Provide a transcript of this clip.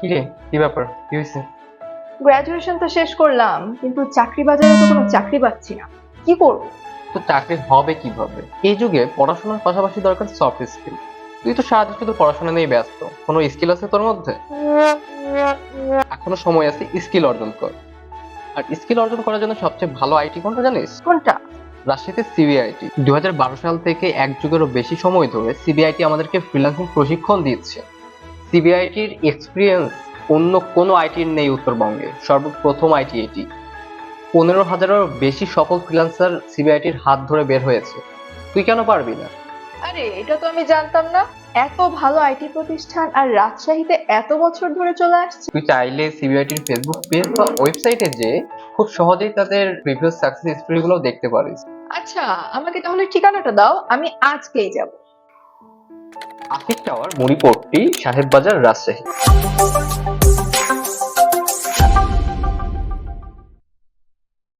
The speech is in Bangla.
কি রে কি ব্যাপার? কি হয়েছে গ্রাজুয়েশন তো শেষ করলাম কিন্তু চাকরি বাজারে তো কোনো চাকরি পাচ্ছি না। কি করব? তো চাকরি হবে কীভাবে? এই যুগে পড়াশোনার পাশাপাশি দরকার সফট স্কিল তুই তো সারাদিন শুধু পড়াশোনা নিয়ে ব্যস্ত। কোনো স্কিল আছে তোর মধ্যে? এখনও সময় আছে স্কিল অর্জন কর। আর স্কিল অর্জন করার জন্য সবচেয়ে ভালো আইটি কোনটা জানিস? কোনটা? রাজশাহীতে সিবিআইটি দু হাজার বারো সাল থেকে এক যুগেরও বেশি সময় ধরে সিবিআইটি আমাদেরকে ফ্রিল্যান্সিং প্রশিক্ষণ দিচ্ছে। সিবিআইটির এক্সপিরিয়েন্স অন্য কোনো আইটির নেই উত্তরবঙ্গে সর্বপ্রথম আইটি এটি। পনেরো হাজারেরও বেশি সফল ফ্রিল্যান্সার সিবিআইটির হাত ধরে বের হয়েছে। তুই কেন পারবি না? আরে এটা তো আমি জানতাম না। এত ভালো আইটি প্রতিষ্ঠান আর রাজশাহীতে এত বছর ধরে চলে আসছে। তুই চাইলে সিবিআইটির ফেসবুক পেজ বা ওয়েবসাইটে যে খুব সহজেই তাদের প্রিভিয়াস সাকসেস স্টোরিগুলো দেখতে পারিস। আচ্ছা আমাকে তাহলে ঠিকানাটা দাও আমি আজকেই যাব। আশিক টাওয়ার মণিপুরটি সাহেববাজার রাজশাহী।